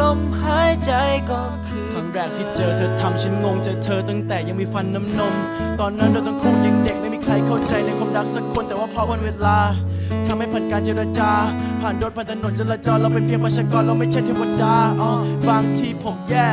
ลมหายใจก็คือครั้งแรกที่เจอเธอทำฉันงงเจอเธอตั้งแต่ยังมีฟันน้ำนม ตอนนั้นเราทั้งคู่ยังเด็กไม่มีใครเข้าใจในความรักสักคนแต่ว่าเพราะวันเวลาทำให้ผ่านการเจรจา ผ่านรถผ่านถนนจราจรเราเป็นเพียงประชากรเราไม่ใช่เทวดาอ๋อบางทีผมแย่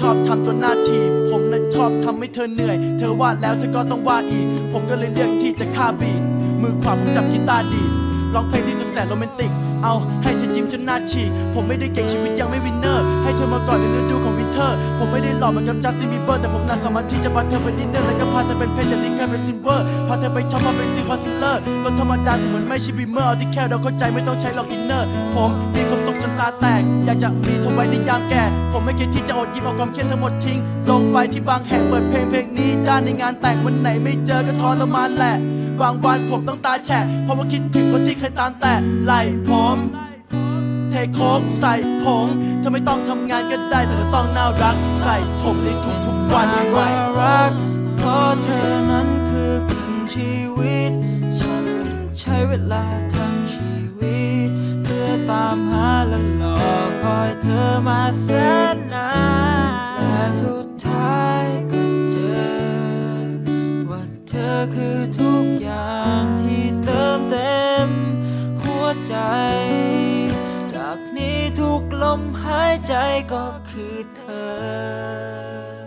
ชอบทำตัวหน้าที ผมนั้นชอบทำให้เธอเหนื่อย เธอว่าแล้วเธอก็ต้องว่าอีก ผมก็เลยเลือกที่จะฆ่าบีทมือขวาผมจับกีตาร์ดีด ร้องเพลงที่สุดแสนโรแมนติก เอาให้เธอยิ้มจนหน้าฉีก ผมไม่ได้เก่งชีวิตยังไม่วินเนอร์ ให้เธอมาก่อนในฤดูของวินเทอร์ ผมไม่ได้หล่อเหมือนกับจัสตินบีเบอร์แต่ผมน่าสามารถที่จะพาเธอไปดินเนอร์แล้วก็พาเธอเป็นเพชรจากที่เคยเป็นซิลเวอร์ พาเธอไปช็อปมาเป็นซีคอนซิลเลอร์รถธรรมดาถึงมันไม่ใช่บีเมอร์เอาที่แค่เราเข้าใจไม่ต้องใช้หรอกอินเนอร์ ผมมีความตกจนตาแตก อยากจะมีเธอไว้ในยามแก่ ผมไม่เคยที่จะอดยิ้มเอาความเครียดทั้งหมดทิ้ง ลงไปที่บางแห่งเปิดเพลงเพลงนี้ด้านในงานแต่งวันไหนไม่เจอก็ทรมานแหละ บางวันผมต้องตาแฉะเพราะว่าคิดถึงคนที่เคยตามแต่ไหลผมเทโคกใส่ผงเธอไม่ต้องทำงานก็ได้แต่เธอต้องน่ารักใส่ผมในทุกๆวันไว้ว่ารักเพราะเธอนั้นคือครึ่งชีวิต ฉันใช้เวลาทั้งชีวิต เพื่อตามหาและรอคอยเธอมาแสนนานและสุด อคือทุกอย่างที่เติมเต็ม หัวใจ จากนี้ทุกลมหายใจก็คือเธอ